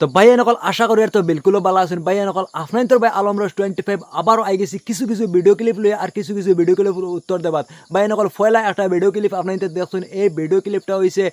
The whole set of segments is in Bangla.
তো ভাইয়া নকল আশা করি আর তো বিলকুল ভালো আছেন। ভাইয়া নকল আপনার তোর ভাই আলম রস টোয়েন্টি ফাইভ আবারও আই গেছি কিছু কিছু ভিডিও ক্লিপ লইয়া আর কিছু কিছু ভিডিও ক্লিপ উত্তর দেবাত ভাইয়া নকল ফয়লা একটা ভিডিও ক্লিপ আপনার দেখছেন। এই ভিডিও ক্লিপটা হয়েছে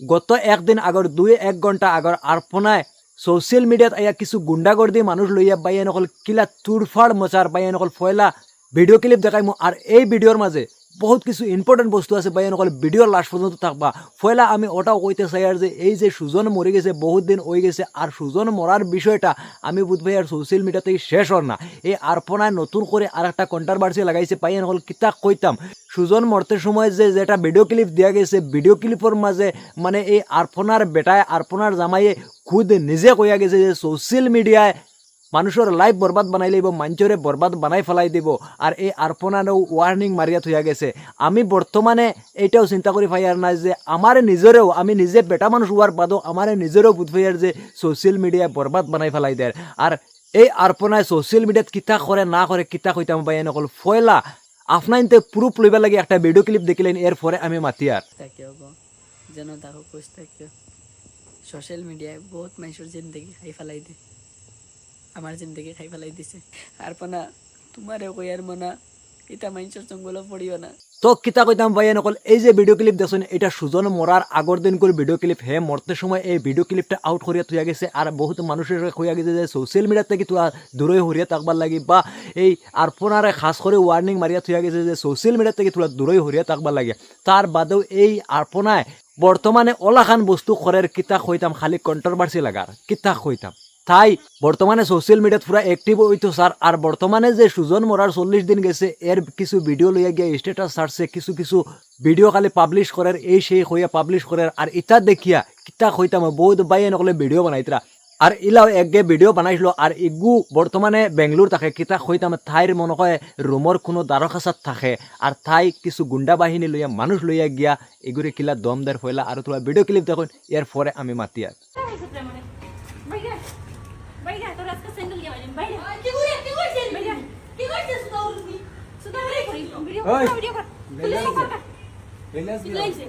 গত একদিন আগর দুই এক ঘণ্টা আগর আরপনায় সোশ্যাল মিডিয়াত আইয়া কিছু গুন্ডাগর্দি মানুষ লইয়া বাইয়া নকল কিলা তুরফাড় মচার বাইয়া নকল ফয়লা ভিডিও ক্লিপ দেখাই আর এই ভিডিওর মাঝে বহুত কিছু ইম্পর্টেন্ট বস্তু আছে বাইয়া নকল ভিডিওর লাস্ট পর্যন্ত থাকবা। ফয়লা আমি ওটাও কইতে চাই আর যে এই যে সুজন মরে গেছে, বহুত দিন হয়ে গেছে আর সুজন মরার বিষয়টা আমি বুধ ভাই আর সোশ্যাল মিডিয়াতে শেষ হর না। এই আরপনায় নতুন করে আর একটা কন্ট্রাভার্সি লাগাইছে পাইয়া নকল কিতা কইতাম। সুজন মরতে সময় যে যেটা ভিডিও ক্লিপ দেওয়া গেছে ভিডিও ক্লিপের মাঝে মানে এই আরপনার বেটায় আরপনার জামাইয়ে খুদ নিজে কইয়া গেছে যে সোশ্যাল মিডিয়ায় মানুষের লাইফ বরবাদ বানাই লইব মঞ্চরে বরবাদ বানাই ফেলাই দিব। আর এই আরপনারও ওয়ার্নিং মারিয়া থইয়া গেছে। আমি বর্তমানে এইটাও চিন্তা করি ফাইয়ার নাই যে আমার নিজেরও আমি নিজে বেটা মানুষ হওয়ার বাদও আমার নিজেরও বুধ ফাইয়ার যে সোশ্যাল মিডিয়ায় বরবাদ বানাই ফেলাই দেয়। আর এই আরপনায় সোশ্যাল মিডিয়াত কিতা করে না করে কিতা কইতাম পাই নকল ফয়লা আপনাইতে প্রুফ লইবার লাগে, একটা ভিডিও ক্লিপ দেখিলেন এর পরে আমি মাতি আর যেন তাকে থাকিও সোশ্যাল মিডিয়ায় বহুত মানুষের জিন্দগি খাই ফেলাই দে আমার জিন্দগি খাই ফেলাই দিছে। আর পানা, তোমারে কইয়ার মনা এটা মানুষের জঙ্গলও পড়িও না। তো কিতা কইতাম ভাইয়া নকল এই যে ভিডিও ক্লিপ দেখছেন এটা সুজন মরার আগর দিন করে ভিডিও ক্লিপ হে মরতে সময় এই ভিডিও ক্লিপটা আউট করিয়া থইয়া গেছে আর বহুত মানুষের কইয়া গেছে যে সোশ্যাল মিডিয়া থেকে তোরা দূরে হরিয়া থাকবার লাগি, বা এই আরপনারে খাস করে ওয়ার্নিং মারিয়া থইয়া গেছে যে সোশ্যাল মিডিয়া থেকে তোরা দূরে হরিয়া থাকবার লাগে। তার বাদেও এই আরপনায় বর্তমানে ওলাখান বস্তু করের কিতা কইতাম, খালি কন্ট্রোভার্সি লাগার কিতা কইতাম। তাই, বর্তমানে সোশ্যাল মিডিয়াত পুরা অ্যাক্টিভ হইতো স্যার আর বর্তমানে যে সুজন মরার চল্লিশ দিন গেছে এর কিছু ভিডিও লইয়া গিয়ে স্ট্যাটাস ছাড়ছে কিছু কিছু ভিডিও খালি পাবলিশ করার এই সেই হইয়া পাবলিশ করার আর ইটা দেখিয়া, কিতা কইতাম বহুত বাইয়ে নকলে ভিডিও বানাইতরা আর ইলাও একগে ভিডিও বানাইছিল আর ইগু বর্তমানে বেঙ্গলোর থাকে, কিতা কইতাম থাইর মনে হয় রুমর কোনো দ্বারকাছাত থাকে। আর থাই কিছু গুন্ডা বাহিনী লইয়া মানুষ লইয়া গিয়া এগুরে কিলা দম দের ফয়লা আর তোলা ভিডিও ক্লিপ দেখুন এর পরে আমি মাতি আর বাইরে বাইরে তোর আজকে স্যান্ডেল দিয়ে বাইরে বাইরে কি করে কি করছিস বাইরে কি করছিস সুদা উঠবি সুদা বাইরে করি ভিডিও কর ভিডিও কর পুলিশ কর লাইছে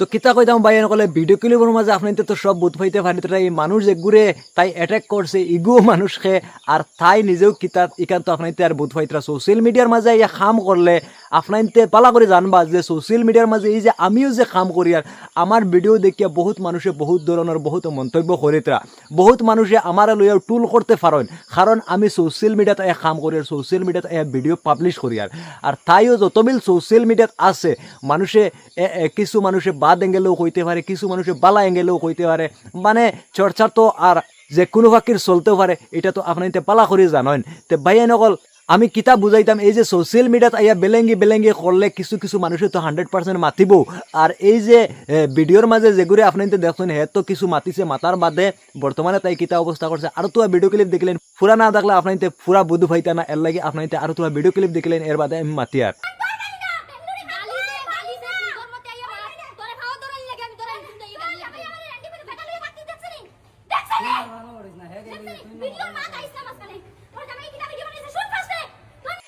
তো কিতা কইতাম ভাই নকলে ভিডিও ক্লিপের মাঝে আপনি তো সব বুধ পাইতে পারি তো এই মানুষ যে ঘুরে তাই অ্যাটাক করছে ইগো মানুষকে আর তাই নিজেও কিতা ইকান তো আপনাইতে আর বুধ পাইতরা সোশ্যাল মিডিয়ার মাঝে ইয়া কাম করলে আপনাইতে পালা করে জানবা যে সোশ্যাল মিডিয়ার মাঝে এই যে আমিও যে কাম করি আর আমার ভিডিও দেখিয়া বহুত মানুষে বহুত ধরনের বহুত মন্তব্য করিতরা বহুত মানুষে আমার লইয়া টুল করতে পারেন কারণ আমি সোশ্যাল মিডিয়াতে এক কাম করি আর সোশ্যাল মিডিয়াতে এক ভিডিও পাবলিশ করি আর আর তাইও যতবিল সোশ্যাল মিডিয়াত আছে মানুষে এ- এ, কিছু মানুষে বাদ এঙ্গেলেও কইতে পারে, কিছু মানুষে বালা এঙ্গেলেও কইতে পারে। মানে চর্চা তো আর যে কোনো বাকির চলতেও পারে, এটা তো আপনার পালা করে জানেন। তে ভাইয়া নকল, আমি কিতাব বুঝাইতাম, এই যে সোশ্যাল মিডিয়াত আইয়া বেলেঙ্গি বেলেঙ্গি করলে কিছু কিছু মানুষে তো হান্ড্রেড পার্সেন্ট মাতিব। আর এই যে ভিডিওর মাঝে যেগুলো আপনি দেখছেন, হে তো কিছু মাতিছে মাতার বাদে, বর্তমানে তাই কিতা অবস্থা করছে। আর তো ভিডিও ক্লিপ দেখলেন পুরা না দেখলে আপনার পুরা বুধ ভাইতা না, এর লাগে আপনার আর তো ভিডিও ক্লিপ দেখলেন, এর বাদে আমি মাতি আর।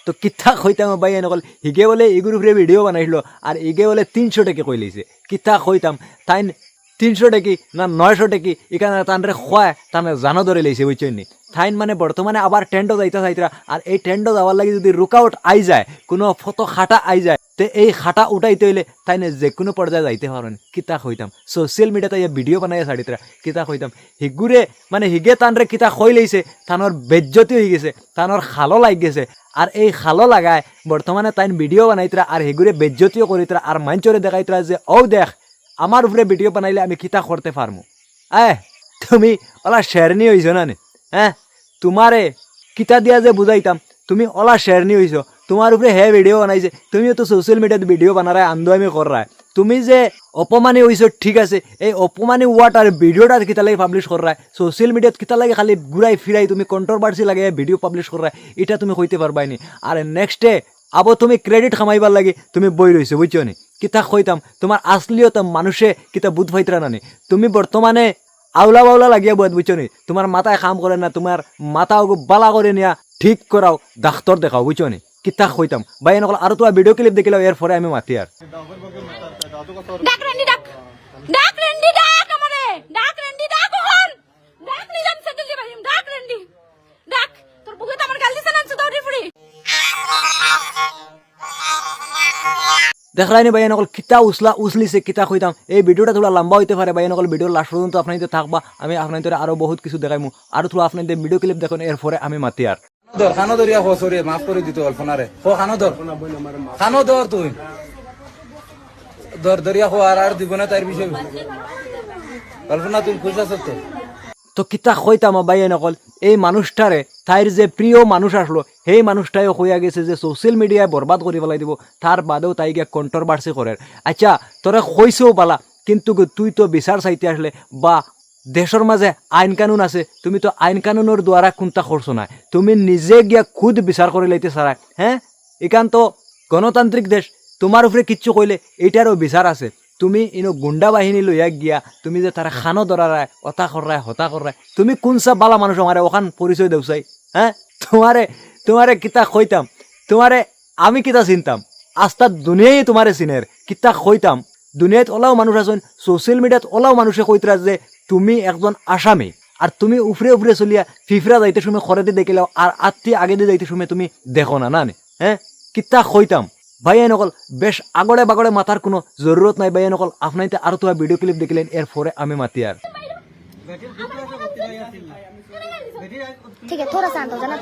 তো কিতা কইতাম ভাই নকল হিগে বলে ইগুর উপরে ভিডিও বানাইছিল আর ইগে বলে তিনশো টাকা কই লইছে কিতা কইতাম তাইন তিনশো টাকি না নয়শো টাকি এখানে তানরে খোয়ায় তানে জানো ধরে লইছে বুঝছেন থাইন মানে বর্তমানে আবার টেন্ডো যাইতে চাইতরা আর এই টেন্ডো যাওয়ার লাগে যদি রুকআউট আই যায়, কোনো ফটো খাটা আই যায় তে এই খাটা উঠাইতে হইলে তাইনে যে কোনো পর্যায়ে যাইতে পারেন কিতা কইতাম? সোশ্যাল মিডিয়াতে ইয়া ভিডিও বানাইয়া ছাড়িতরা কিতা কইতাম? হিগুরে মানে হিগে তানরে কিতা কই লইছে? তানোর বেজ্জতি হয়ে গেছে তানোর খালো লাগ গেছে। আর এই খালো লাগায় বর্তমানে তাইন ভিডিও বানাইতরা আর হেগুরে বেজ্জতিও করিতরা আর মঞ্চরে দেখাইতরা যে ও দেখ আমার উপরে ভিডিও বানাইলে আমি কিতা করতে পারমু এ তুমি ওলা শেরনি হইছ না নে? হ্যাঁ তোমারে কিতা দিয়া যে বুঝাইতাম তুমি ওলা শেরনি হইছ তোমার উপরে হে ভিডিও বানাইছে। তুমিও তো সোশ্যাল মিডিয়াতে ভিডিও বানারায় আন্দোয়ামি করায় তুমি যে অপমানি হইছ ঠিক আছে, এই অপমানি ওয়াট আর ভিডিওটা কিতা লাগে পাবলিশ করায় সোশ্যাল মিডিয়াত কিতা লাগে খালি ঘুরাই ফিরাই তুমি কন্ট্রোভার্সি লাগে ভিডিও পাবলিশ করায় এটা তুমি কইতে পারবাইনি আর নেক্সটে আবো তুমি ক্রেডিট খামাইবার লাগে তুমি বই রইছো বুঝছ নি? কিতা কইতাম তোমার আসলিয়ত মানুষে কিতা বুধ ভাইতরা নানি। তুমি বর্তমানে আউলা বাউলা লাগিয়া বয়াত বুঝছ নি? তোমার মাথায় কাম করে না তোমার মাথা বালা করে নিয়া, ঠিক করাও ডাক্তর দেখাও বুঝছ নি? কিতা হইতাম বাই নকল আর তো ভিডিও ক্লিপ দেখিলাম এর পরে আমি মাতি আর ডাক রেন্ডি ডাক। ডাক রেন্ডি ডাক আমারে ডাক রেন্ডি ডাক হন ডাক নিলাম সেদিন ভাই ডাক রেন্ডি ডাক। তোর বুকে তো আমার গাল দিছ না দৌড়ি ফুড়ি দেখলাইনি ভাই নকল কিতা উসলা উসলিছে কিতা কইতাম। এই ভিডিওটা থোড়া লম্বা হইতে পারে ভাই নকল ভিডিওর লাস্ট পর্যন্ত আপনাদের থাকবা। আমি আপনাদের আরও বহুত কিছু দেখাইমু। আর থোড়া আপনাদের ভিডিও ক্লিপ দেখুন এরপরে আমি মাতি আর ধর খানো ধরিয়া হো সরি মাফ করে দিত অল্পনারে হো খানো ধর খানো ধর তুই ধর ধরিয়া হো আর আর দিব না তার বিষয় অল্পনা তুমি খুশ আছো তো তো কিতা কইতাম ভাই নকল, এই মানুষটারে তাইর যে প্রিয় মানুষ আসলো, সেই মানুষটাই হইয়া গেছে যে সোশ্যাল মিডিয়ায় বরবাদ করে পেলাই দিব তার বাদেও তাই গিয়া কন্ট্রোভার্সি করে আচ্ছা তোরা কইছেও পালা, কিন্তু তুই তো বিচার চাইতে আসলে, বা দেশের মাঝে আইন কানুন আছে, তুমি তো আইন কানুনের দ্বারা কোনটা করছ না তুমি নিজে গিয়া খুদ বিচার করে লাইতে সারা হ্যাঁ এখান তো গণতান্ত্রিক দেশ তোমার উপরে কিচ্ছু কইলে এইটারও বিচার আছে। তুমি ইনো গুন্ডা বাহিনী লইয়া গিয়া, তুমি যে তারা খানো ধরারায় অতা করায় হতা করায় তুমি কোন সব বালা মানুষ আমারে ওখান পরিচয় দেউসাই হ্যাঁ তোমারে তোমারে কিতা কইতাম তোমারে আমি কিতা চিনতাম আস্তা দুনিয়াই তোমারে চিনের কিতা কইতাম দুনিয়াত ওলাও মানুষ আছেন সোশ্যাল মিডিয়াত ওলাও মানুষে কইতরা যে তুমি একজন আসামি, আর তুমি উফরে উফরে চলিয়া ফিফরা যাইতে সময় খরাতে দেখিলাও আর আত্মি আগে দিয়ে যাইতে সময় তুমি দেখো না না হ্যাঁ কিতা খইতাম ভাই নকল, বেশ আগড়ে বাগড়ে মাথার কোনো জরুরত নাই ভাই নকল, আপনাইতে আরও তো ভিডিও ক্লিপ দেখিলেন এর পরে আমি মাতি আর ঠিক আছে জানা।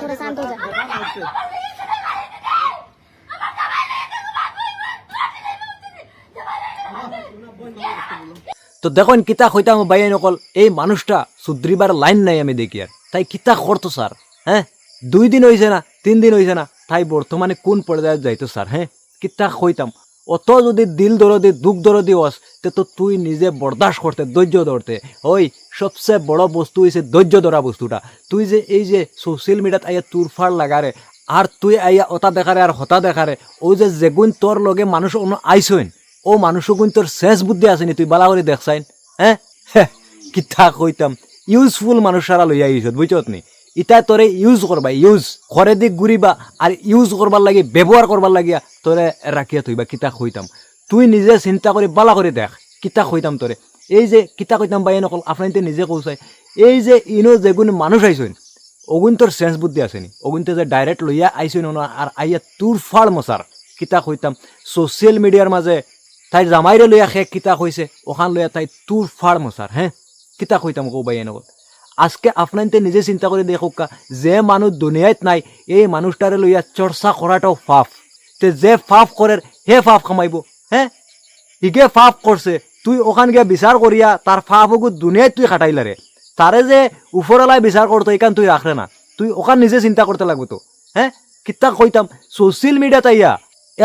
তো দেখুন কিতা কইতাম ভাইয়া নকল, এই মানুষটা সুদ্রিবার লাইন নাই আমি দেখি আর। তাই কিতা করতো স্যার হ্যাঁ? দুই দিন হয়েছে না, তিন দিন হয়েছে না, তাই বর্তমানে কোন পর্যায়ে যাইতো স্যার হ্যাঁ? কিতা কইতাম, অত যদি দিল দরদি, দুঃখ দরদি হস, তে তো তুই নিজে বরদাস্ত করতে, ধৈর্য ধরতে। ওই সবচেয়ে বড় বস্তু হয়েছে ধৈর্য ধরা বস্তুটা। তুই যে এই যে সোশ্যাল মিডিয়াত আইয়া তুরফার লাগারে, আর তুই আইয়া অতা দেখারে আর হতা দেখারে, ও যে যেগুন তোর লগে মানুষ অন্য আইসইন। ও মানুষও গুণ তোর শেষ বুদ্ধি আসেনি তুই বালা করে দেখছাইন হ্যাঁ? হ্যাঁ, কিতা কইতাম ইউজফুল মানুষ সারা লইয়া আইছত বুঝছত নি? ইটা তোরে ইউজ করবা ইউজ ঘরে দিক ঘুরিবা আর ইউজ করবার লাগি ব্যবহার করবার লাগিয়া তোরে রাখিয়া থইবা কিতা কইতাম। তুই নিজে চিন্তা করে বালা করে দেখ কিতা কইতাম তোরে। এই যে কিতা কইতাম বাই নকল আপনাইতে নিজে কৌচাই এই যে ইনো যেগুন মানুষ আইসইন অগুন তোর সেন্স বুদ্ধি আসেনি। অগুনতে যে ডাইরেক্ট লইয়া আইসইন আর আইয়া তোর ফাল মশার কিতা কইতাম। সোশ্যাল মিডিয়ার মাঝে তাই জামাইরে লইয়া শেষ কিতা কইছে ওখান লইয়া তাই তোর ফার মশার হ্যাঁ কিতা কইতাম কৌ বাই এনেকল আজকে আপনাইতে নিজে চিন্তা করে দেখুকা যে মানুষ দুনিয়াত নাই, এই মানুষটারে লইয়া চর্চা করাটাও ফাফ। তে যে ফাফ করে হে ফাফ কামাইব হ্যাঁ হিগে ফাফ করছে তুই ওখান গিয়া বিচার করিয়া তার ফাফকু দুনিয়ায় তুই খাটাইলারে তারে যে উপরলাই বিচার করতো এখান তুই রাখরে না। তুই ওখান নিজে চিন্তা করতে লাগবো তো হ্যাঁ কিতা কইতাম সোশ্যাল মিডিয়া তাইয়া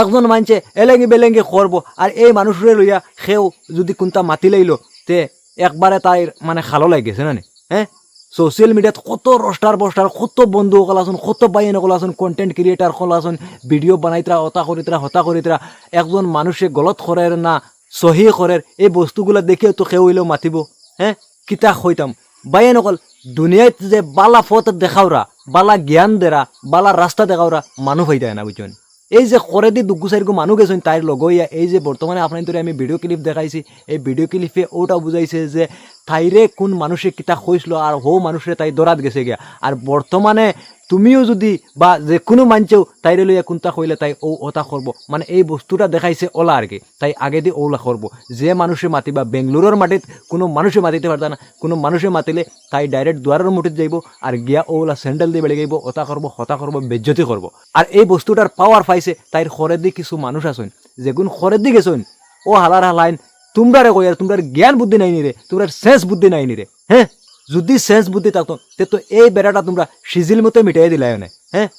একজন মানছে এলেঙ্গি বেলেঙ্গি করব আর এই মানুষরে লইয়া সেও যদি কোনটা মাতি লাইলো, তে একবারে তাইর মানে খালো লাগেছে না নি? হ্যাঁ সোশ্যাল মিডিয়াত কত রস্টার বস্টার কত বন্ধু সকল আছেন, কত বাইন সকল আছেন কন্টেন্ট ক্রিয়েটার সকল আছেন ভিডিও বানাইতরা হতা করিতরা হতা করিতরা একজন মানুষে গলত করের না সহি করের এই বস্তুগুলা দেখে তো কেউ হইলেও মাতিব। হ্যাঁ কিতা কইতাম বাইন অকল দুনিয়াত যে বালা পথ দেখাওরা বালা জ্ঞান দেরা বালা রাস্তা দেখাওরা মানুষ হইতে না বুঝছেন এই যে করে দি দুগু চাৰিগু মানুহ কেইজন তাইৰ লগৰীয়া। এই যে বৰ্তমানে আপোনাৰ আমি ভিডিঅ' ক্লিপ দেখাইছে, এই ভিডিঅ' ক্লিপে ওটা বুজাইছে যে তাইরে কোন মানুষে কিতা কইছিল আর হো মানুষে তাই দরাত গেছে গিয়া আর বর্তমানে তুমিও যদি বা যে কোনো মানছেও তাইরে লইয়া কোনটা কইলে তাই ও ওটা করব মানে এই বস্তুটা দেখাইছে ওলা আর কি। তাই আগে দিয়ে ওলা করব যে মানুষে মাতিবা বেঙ্গলোরের মাটিত কোনো মানুষে মাতিতে পারতা না। কোনো মানুষে মাতিলে তাই ডাইরেক্ট দুয়ারের মুঠিত যাইব আর গিয়া ওলা স্যান্ডেল দিয়ে বেড়ে যাইব ওটা করব হতা করব বেজ্জতি করব আর এই বস্তুটার পাওয়ার পাইছে তাইর খরে দি কিছু মানুষ আছেন। যেগুন খরে দি গেছেন ও হালার হালাইন তোমরারে কই আর তোমরার জ্ঞান বুদ্ধি নাই নিরে, তোমরার সেন্স বুদ্ধি নাই নিরে হ্যাঁ যদি সেন্স বুদ্ধি থাকতো, তে তো এই বেড়াটা তোমরা সিজিল মতো মিটাই দিলাই না হ্যাঁ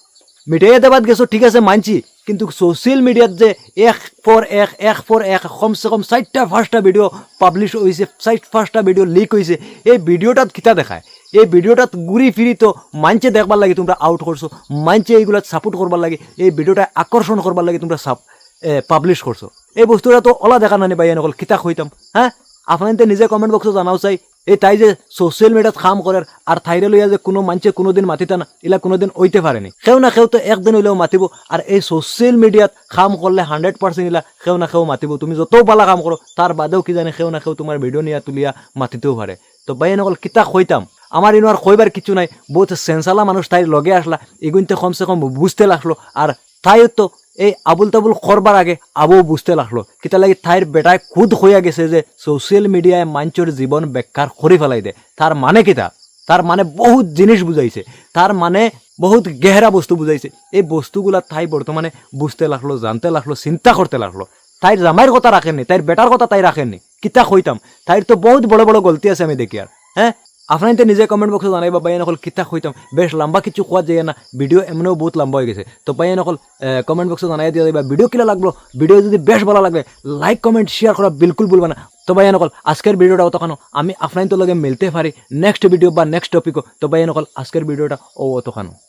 মিটাইয়া দেবাত গেছো, ঠিক আছে, মানছি, কিন্তু সোশ্যাল মিডিয়াত যে এক পর এক এক পর এক কমসে কম চারটা পাঁচটা ভিডিও পাবলিশ হয়েছে চার পাঁচটা ভিডিও লিক হয়েছে এই ভিডিওটাত কিতা দেখায়? এই ভিডিওটাত ঘুরি ফিরি তো মানছে দেখবার লাগে তোমরা আউট করছ মানছে এইগুলা সাপোর্ট করবার লাগে, এই ভিডিওটা আকর্ষণ করবার লাগে তোমরা সাপ পাবলিশ করছ এই বস্তুটা তো ওলা দেখা নানি ভাই নকল কিতা হইতাম হ্যাঁ আপনাদের নিজে কমেন্ট বক্সে জানাও চাই। এই তাই যে সোশ্যাল মিডিয়াত কাম করার আর থাইরে লইয়া যে কোনো মানুষে কোনোদিন মাতিতা না এলা কোনোদিন ওইতে পারেনি কেউ না কেউ তো একদিন হইলেও মাতিব। আর এই সোশ্যাল মিডিয়াত কাম করলে হান্ড্রেড পার্সেন্ট এলা কেউ না কেউ মাতিব। তুমি যত পালা কাম করো তার বাদেও কি জানে কেউ না কেউ তোমার ভিডিও নিয়া তুলিয়া মাতিতেও পারে তো ভাই নকল কিতা কইতাম আমার ইনো আর কইবার কিছু নাই। বহুত সেন্সালা মানুষ তাই লগে আসলা। এগুনতে কমসে কম বুঝতে লাগল। আর তাই তো এই আবুল তাবুল করবার আগে আবু বুঝতে লাগল। কিতা লাগি তাইর বেটায় খুদ হইয়া গেছে যে সোশ্যাল মিডিয়ায় মাঞ্চর জীবন বেকার করে ফেলাই দে। তার মানে কিতা তার মানে বহুত জিনিস বুঝাইছে তার মানে বহুত গেহরা বস্তু বুঝাইছে এই বস্তুগুলা তাই বর্তমানে বুঝতে লাগল, জানতে লাগল, চিন্তা করতে লাগল। তাইর জামাইয়ের কথা রাখেননি তাইর বেটার কথা তাই রাখেননি কিতা কইতাম? তাইর তো বহুত বড় বড় গলতি আছে আমি দেখি আর হ্যাঁ আপনার নিজে কমেন্ট বক্সে জানাইবা বাইন অকল কিতা খুঁজতাম বেশ লম্বা কিছু খোয়া যায় না ভিডিও এমনও বহুত লম্বা হয়ে গেছে। তো বাইন অকল কমেন্ট বক্সে জানাই দিয়ে যাইবা ভিডিও কিলা লাগল ভিডিও যদি বেশ ভালো লাগবে লাইক কমেন্ট শেয়ার করা বিলকুল ভুলবা না। তো বাইন অকল আজকের ভিডিওটা অতখানো আমি আপনার তো লগে মিলতে পারি নেক্সট ভিডিও বা নেক্সট টপিকও তো বাইন অকল আজকের ভিডিওটা ও অতখানো